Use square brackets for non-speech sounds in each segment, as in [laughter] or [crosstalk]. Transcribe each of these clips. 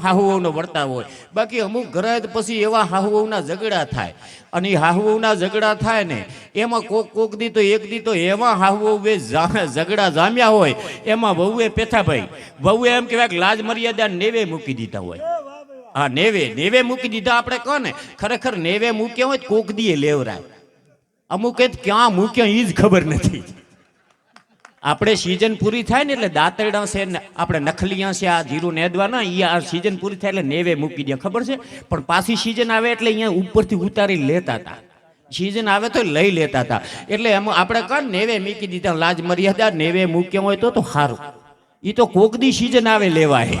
હાહુઓનો વર્તાવ હોય. બાકી અમુક ઘરે તો પછી એવા હાહુઓના ઝઘડા થાય. અને એ હાહુઓના ઝઘડા થાય ને, એમાં કોક કોક દી તો એક દી તો એવા હાહુઓ બે ઝઘડા જામ્યા હોય, એમાં વહુએ પેથાભાઈ વહુએ એમ કહેવાય કે લાજ મર્યાદા નેવે મૂકી દીધા હોય. હા, નેવે નેવે મૂકી દીધા આપણે કહો ને ખરેખર નેવે મૂક્યા હોય કોક દીએ લેવરાય. અમુક ક્યાં મૂક્યા એ જ ખબર નથી. આપણે સિઝન પૂરી થાય ને એટલે દાંતરડા છે ને આપણે નખલિયા છે, આ જીરું નેદવાના એ આ સિઝન પૂરી થાય એટલે નેવે મૂકી દે, ખબર છે? પણ પાછી સિઝન આવે એટલે અહીંયા ઉપરથી ઉતારી લેતા હતા. સિઝન આવે તો લઈ લેતા હતા. એટલે એમ આપણે કર નેવે મૂકી દીધા, લાજ મર્યાદા, નેવે મૂક્યા હોય તો તો સારું. એ તો કોકદી સિઝન આવે લેવાય.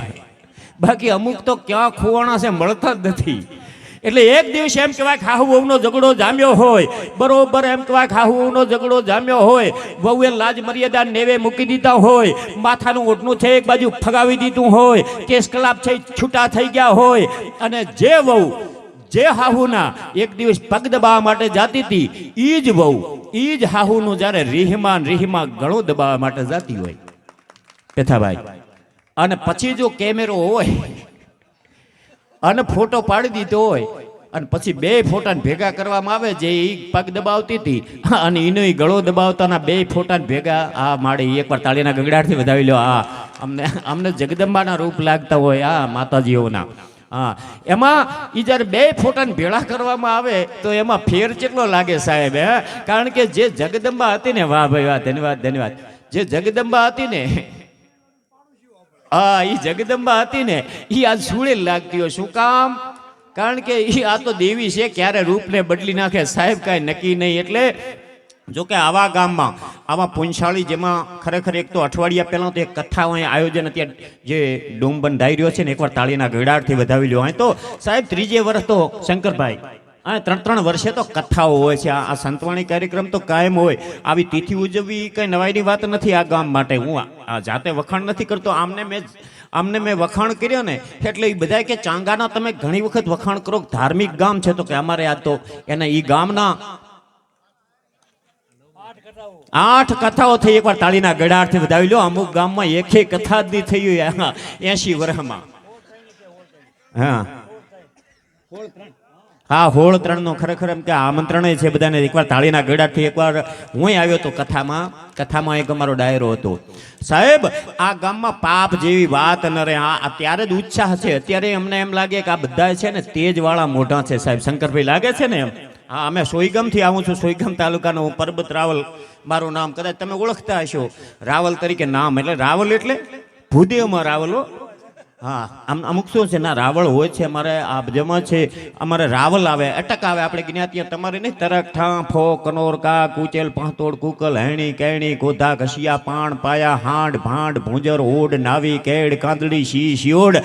બાકી અમુક તો ક્યાં ખોવાણા છે, મળતા જ નથી. એટલે એક દિવસ એમ કહેવાય કે હાહુ વહુનો ઝઘડો જામ્યો હોય. બરોબર એમ કહેવાય કે હાહુ વહુનો ઝઘડો જામ્યો હોય. વહુએ લાજ મર્યાદા નેવે મૂકી દીધા હોય. માથાનું ઓટનું છે એક બાજુ ફગાવી દીધું હોય. કેસ કલાપ છે છૂટા થઈ ગયા હોય. અને જે વહુ, જે હાહુના એક દિવસ પગ દબાવવા માટે જાતી હતી એ જ વહુ એ જ હાહુનું જ્યારે રીહમાં રીહમાં ગળો દબાવવા માટે જાતી હોય. પેથાભાઈ, અને પછી જો કેમેરો હોય, અને ફોટો પાડી દીધો હોય અને પછી બે ફોટાને ભેગા કરવામાં આવે જે એ પગ દબાવતી હતી. અને એનો ગળો દબાવતાના બે ફોટાને ભેગા આ ઈ એકવાર તાળીના ગગડાટથી વધાવી લો. આ અમને અમને જગદંબાના રૂપ લાગતા હોય આ માતાજીઓના. હા, એમાં એ જ્યારે બે ફોટાને ભેળા કરવામાં આવે તો એમાં ફેર કેટલો લાગે સાહેબ, હે? કારણ કે જે જગદંબા હતી ને, વાહ ભાઈ, વાહ, ધન્યવાદ ધન્યવાદ. જે જગદંબા હતી ને, હા એ જગદંબા હતી ને એ આ સુળે લાગતી હોય. શું કામ? કારણ કે એ આ તો દેવી છે, ક્યારે રૂપને બદલી નાખે સાહેબ કાંઈ નક્કી નહીં. એટલે જોકે આવા ગામમાં, આવા પૂંછાળી જેમાં ખરેખર એક તો અઠવાડિયા પહેલાં તો એક કથા અહીં આયોજન અત્યારે જે ડોમ બંધાઈ રહ્યો છે ને, એકવાર તાળીના ગડાડથી વધાવી લ્યો. અહીં તો સાહેબ ત્રીજે વર્ષ તો શંકરભાઈ અને ત્રણ ત્રણ વર્ષે તો કથાઓ હોય છે. આ સંતવાણી કાર્યક્રમ તો કાયમ હોય. આવી તિથિ ઉજવવી કંઈ નવાઈની વાત નથી આ ગામ માટે. હું આ જાતે વખાણ નથી કરતો. આમને મેં આમને મેં વખાણ કર્યો ને, એટલે એ બધા કે ચાંગાના તમે ઘણી વખત વખાણ કરો ધાર્મિક ગામ છે તો કે અમારે આ તો એના એ ગામના આઠ કથાઓ થઈ એકવાર તાળીના ગળાથી વધાવી લો. અમુક ગામમાં એકે કથા જ નહીં થઈ એસી વર્ષમાં. હા. હા, હોળ ત્રણ નો ખરેખર એમ કે આમંત્રણ છે બધાને એકવાર તાળીના ગળાથી એકવાર હું આવ્યો તો કથામાં કથામાં એક અમારો ડાયરો હતો. સાહેબ, આ ગામમાં પાપ જેવી વાત ન રહે. આ ત્યારે જ ઉત્સાહ છે. અત્યારે અમને એમ લાગે કે આ બધા છે ને તેજવાળા મોઢા છે સાહેબ. શંકરભાઈ લાગે છે ને એમ? હા, અમે સોઈગમથી આવું છું. સોઈગમ તાલુકાનો હું પરબત રાવલ, મારું નામ કદાચ તમે ઓળખતા હશો. રાવલ તરીકે નામ. એટલે રાવલ એટલે ભૂદેવમાં રાવલ હો, આમ અમુક શું છે, ના, રાવળ હોય છે અમારે જેમાં છે, અમારે રાવલ આવે, અટક આવે, આપણે જ્ઞાતિયા તમારે નહીં, તરક ઠા ફો કનોર કા કુચેલ પાંતોડ કુકલ, હેણી, કેણી કોધા ઘસિયા, પાણ, પાયા, હાંડ, ભાંડ, ભૂંજર ઓડ નાવી, કેડ કાંદડી શી શિયોડ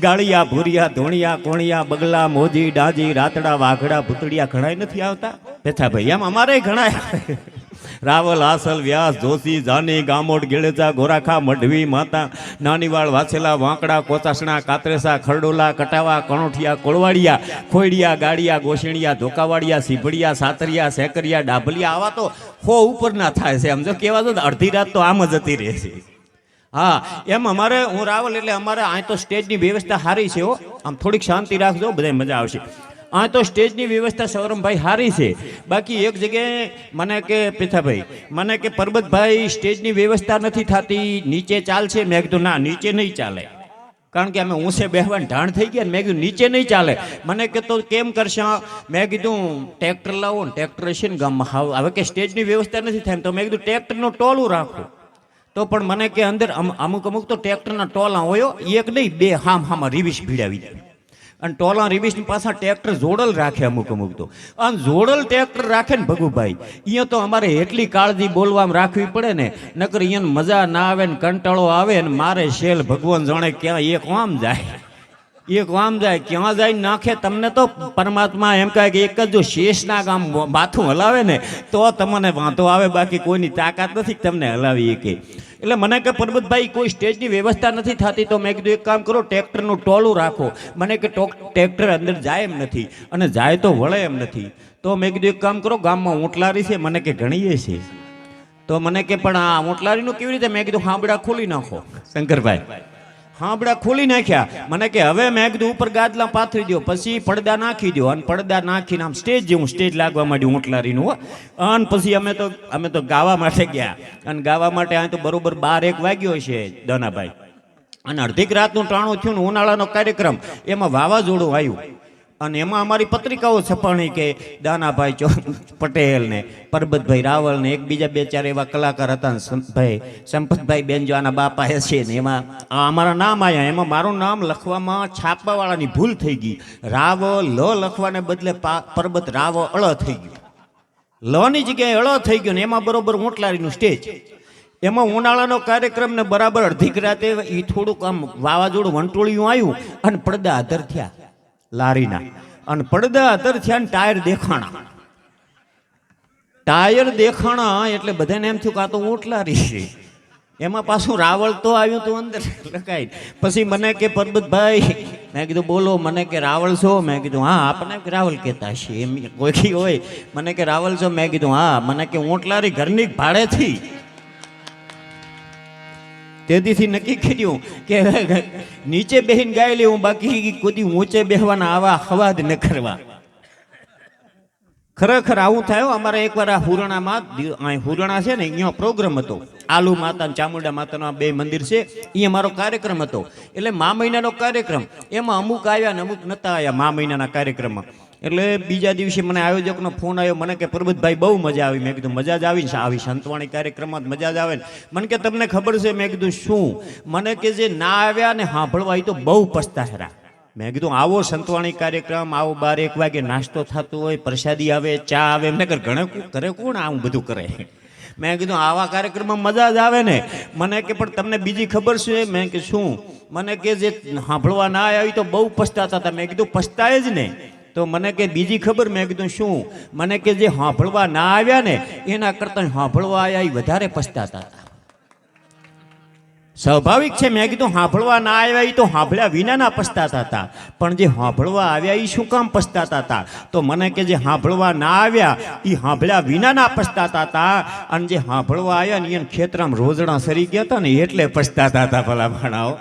ગાળિયા, ભૂરિયા, ધોણિયા, કોણિયા, બગલા, મોજી, ડાજી, રાતડા, વાઘડા, ભૂતડિયા ઘણાય નથી આવતા? બેઠા ભાઈ એમ અમારે ઘણા રાવલ હાસલ વ્યાસ, જોશી, જાની ગામોડ ગેળેજા ગોરાખા મઢવી, માતા, નાનીવાળ, વાછેલા, વાંકડા, કોચાસણા, કાતરેસા, ખરડોલા, કટાવા, કણોઠિયા, કોળવાડિયા ખોડિયા ગાડિયા, ગોશિણિયા, ધોકાવાડિયા, સીભડિયા, સાતરિયા, સેકરિયા, ડાભલિયા, આવા તો હો ઉપરના થાય છે. સમજો કેવા તો અડધી રાત તો આમ જતી રહે છે. હા, એમ અમારે, હું રાવલ એટલે અમારે, અહીં તો સ્ટેજની વ્યવસ્થા સારી છે હો. આમ થોડીક શાંતિ રાખજો, બધાય મજા આવશે. આ તો સ્ટેજની વ્યવસ્થા સૌરભભાઈ સારી છે. બાકી એક જગ્યાએ મને કે પીથાભાઈ મને કે પરબતભાઈ સ્ટેજની વ્યવસ્થા નથી થતી, નીચે ચાલશે. મેં કીધું, ના, નીચે નહીં ચાલે. કારણ કે અમે ઊંચે બેહવાની ઢાણ થઈ ગયા મેં કીધું, નીચે નહીં ચાલે. મને કે, તો કેમ કરશે? મેં કીધું, ટ્રેક્ટર લાવો ને, ટ્રેક્ટર છે ને ગામમાં. હાવ, હવે કે સ્ટેજની વ્યવસ્થા નથી થાય તો મેં કીધું, ટ્રેક્ટરનું ટોલું રાખો. તો પણ મને કે, અંદર અમ- અમુક અમુક તો ટ્રેક્ટરના ટોલા હોય એક નહીં, બે, હામ, હામાં રિવિશ ભીડાવી દે. અને ટોલા રિવિશની પાછા ટ્રેક્ટર જોડલ રાખે અમુક અમુક તો. અને જોડલ ટ્રેક્ટર રાખે ને ભગુભાઈ અહીંયા તો અમારે એટલી કાળજી બોલવામાં રાખવી પડે ને, નકર અહીંયા મજા ના આવે ને કંટાળો આવે ને મારે શેલ ભગવાન જાણે ક્યાં એક વામ જાય. એક વામ જાય, ક્યાં જાય નાખે તમને તો પરમાત્મા એમ કહે કે એક જ જો શેષના ગામ માથું હલાવે ને, તો તમને વાંધો આવે, બાકી કોઈની તાકાત નથી તમને હલાવી કે એટલે મને કે, પરબતભાઈ, કોઈ સ્ટેજની વ્યવસ્થા નથી થતી તો મેં કીધું, એક કામ કરો, ટ્રેક્ટરનું ટોલું રાખો. મને કે ટ્રેક્ટર અંદર જાય એમ નથી અને જાય તો વળે એમ નથી. તો મેં કીધું, એક કામ કરો, ગામમાં ઊંટલારી છે, મને કે ઘણીએ છે. તો મને કે, પણ આ ઊંટલારીનું કેવી રીતે? મેં કીધું હાંબડા ખોલી નાખો. શંકરભાઈ હાંભળા ખોલી નાખ્યા. મને કે, હવે મેં કીધું ઉપર ગાદલા પાથરી દો પછી પડદા નાખી દો અને પડદા નાખીને આમ સ્ટેજ જેવું સ્ટેજ લાગવા માંડ્યું ઓટલારીનું હો. અને પછી અમે તો અમે તો ગાવા માટે ગયા. અને ગાવા માટે આ તો બરોબર બાર એક વાગ્યો છે દાનાભાઈ. અને અડધીક રાતનું ટાણું થયું ને ઉનાળાનો કાર્યક્રમ. એમાં વાવાઝોડું આવ્યું. અને એમાં અમારી પત્રિકાઓ છપાણી કે દાનાભાઈ ચો પટેલ ને પરબતભાઈ રાવલ ને એક બે ચાર એવા કલાકાર હતા ભાઈ, સંપતભાઈ બેન જો આના બાપા એ છે ને એમાં અમારા નામ આવ્યા એમાં મારું નામ લખવામાં છાપવાવાળાની ભૂલ થઈ ગઈ. રાવ, લ લખવાને બદલે પરબત રાવ, અળ થઈ ગયું. લની જગ્યાએ અળ થઈ ગયો ને એમાં બરોબર ઊંટલારીનું સ્ટેજ. એમાં ઉનાળાનો કાર્યક્રમ ને બરાબર અડધી રાતે એ થોડુંક આમ વાવાઝોડું વંટોળિયું આવ્યું અને પડદા આધર થયા. લારીના. અને પડદા અતર થયા ને ટાયર દેખાણા. ટાયર દેખાણા એટલે બધાને એમ થયું કાં તો તો ઊંટલારી છે. એમાં પાછું રાવળ તો આવ્યું તું અંદર લખાય પછી મને કે પરબતભાઈ મેં કીધું, બોલો, મને કે રાવળ છો? મેં કીધું, હા આપણને રાવળ કહેતા છે. એમ કોઈ હોય. મને કે રાવલ છો? મેં કીધું, હા, મને કે ઊંટલારી ઘરની ભાડેથી. તેથી નક્કી કર્યું કે [laughs] નીચે બેહીને ગાય લેવું બાકી કોઈ ઊંચે બેહવાના આવા હવાદ ન કરવા. ખરેખર આવું થયું અમારે એકવાર આ હુરણામાં હુરણા છે ને, અહીંયા પ્રોગ્રામ હતો. આલુ માતા ચામુંડા માતાનો બે મંદિર છે એ અમારો કાર્યક્રમ હતો. એટલે મા મહિનાનો કાર્યક્રમ, એમાં અમુક આવ્યા ને અમુક નતા આવ્યા મા મહિનાના કાર્યક્રમમાં. એટલે બીજા દિવસે મને આયોજકનો ફોન આવ્યો, મને કે પરબતભાઈ બહુ મજા આવી. મેં કીધું, મજા જ આવી આવી સંતવાણી કાર્યક્રમમાં મજા જ આવે ને. મને કે, તમને ખબર છે? મેં કીધું, શું? મને કે, જે ના આવ્યા ને સાંભળવા તો બહુ પછતા હેરા મેં કીધું, આવો સંતવાણી કાર્યક્રમ, આવો બાર એક વાગે નાસ્તો થતો હોય, પ્રસાદી આવે, ચા આવે. એમને કર ઘણે કરે કોણ આવું બધું કરે? મેં કીધું, આવા કાર્યક્રમમાં મજા જ આવે ને. મને કે, પણ તમને બીજી ખબર છે? મેં કે, શું? મને કે, જે સાંભળવા ના આવી તો બહુ પછતાતા હતા. મેં કીધું, પસ્તાય જ ને. તો મને કે બીજી ખબર? મેં કીધું, શું? મને કે જે સાંભળવા ના આવ્યા ને, એના કરતાં સાંભળવા આવ્યા એ વધારે પછતાતા હતા સ્વાભાવિક છે, મેં કીધું સાંભળવા ના આવ્યા એ તો સાંભળ્યા વિનાના પછતાતા હતા. પણ જે સાંભળવા આવ્યા એ શું કામ પછતાતા હતા? તો મને કે જે સાંભળવા ના આવ્યા એ સાંભળ્યા વિનાના પછતાતા હતા. અને જે સાંભળવા આવ્યા ને એને ખેતરામાં રોજડા સરી ગયા હતા ને, એટલે પછતાતા હતા ભલા ભણાવો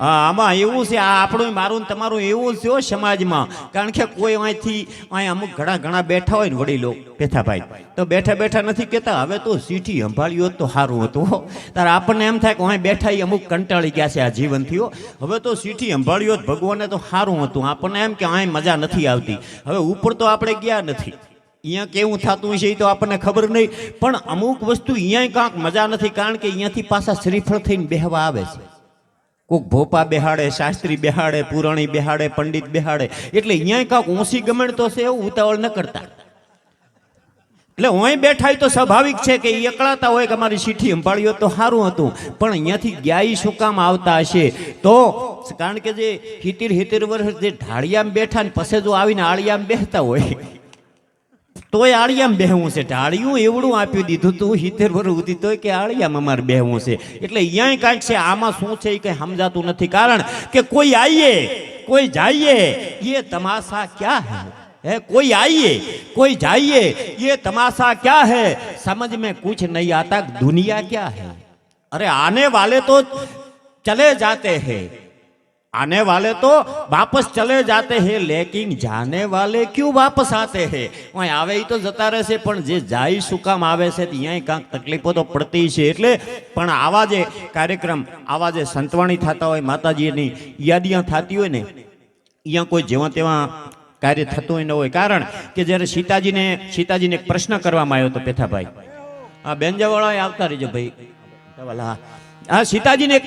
આમાં એવું છે, આ આપણું મારું તમારું એવું છે સમાજમાં. કારણ કે કોઈ અહીંથી, અહીં અમુક ઘણા ઘણા બેઠા હોય ને વડીલો, પેથાભાઈ, તો બેઠા બેઠા નથી કહેતા, હવે તો સીટી સંભાળ્યું તો સારું હતું તારે આપણને એમ થાય કે અહીં બેઠા અમુક કંટાળી ગયા છે આ જીવનથી હવે તો સીટી સંભાળ્યું ભગવાને તો સારું હતું. આપણને એમ કે અહીં મજા નથી આવતી. હવે ઉપર તો આપણે ગયા નથી. અહીંયા કેવું થતું છે એ તો આપણને ખબર નહીં. પણ અમુક વસ્તુ અહીંયા કાંક મજા નથી, કારણ કે અહીંયાથી પાછા શ્રીફળ થઈને બેહવા આવે છે. કોક ભોપા બેહાડે, શાસ્ત્રી બેહાડે, પુરાણી બેહાડે, પંડિત બેહાડે. એટલે અહીંયા કાંક ઊંસી ગમણ તો છે એવું ઉતાવળ ન કરતા. એટલે અહીં બેઠા તો સ્વાભાવિક છે કે એકળાતા હોય કે અમારી ચીઠી સંભાળી તો સારું હતું. પણ અહીંયાથી ગયા શું કામ આવતા હશે. તો કારણ કે જે હિતિર હિતિર વર્ષ જે ઢાળિયામાં બેઠા ને પછી જો આવીને આળિયામાં બેસતા હોય તોય આળિયામ બેહવું છે. ઢાળિયું એવડું આપ્યું દીધું તું, હિતેર વર સુધી તોય કે આળિયામ અમારે બેહવું છે. એટલે અહીંયા કાંઈક છે, આમાં શું છે એ કંઈ સમજાતું નથી. કારણ કે કોઈ આવીએ કોઈ જાઈએ, એ તમાશા ક્યાં હે? હે, કોઈ આઈએ, કોઈ જાઈએ, એ તમાશા ક્યાં હે? સમજ મેં કુછ નહીં આતા, દુનિયા ક્યાં હે? અરે આને વાલે તો ચલે જાતે હે. आने वाले तो वापस चले जाते हैं, लेकिन जाने वाले क्यों वापस आते हैं? वहीं આવે એ તો જતા રહે પણ જે જાય શું આવે છે ત્યાં કાંઈક તકલીફો તો પડતી છે એટલે પણ આવા જે કાર્યક્રમ આવા જે સંતવાણી થતા હોય માતાજીની યાદીਆਂ થતી હોય ને અહીંયા કોઈ જેવા તેવા કાર્ય થતું હોય ન હોય કારણ કે જ્યારે સીતાજીને સીતાજીને એક પ્રશ્ન કરવામાં આવ્યો હતો પેથાભાઈ. આ બેનજાવાળાએ આવતા રહીજો ભાઈ. આ સીતાજીને એક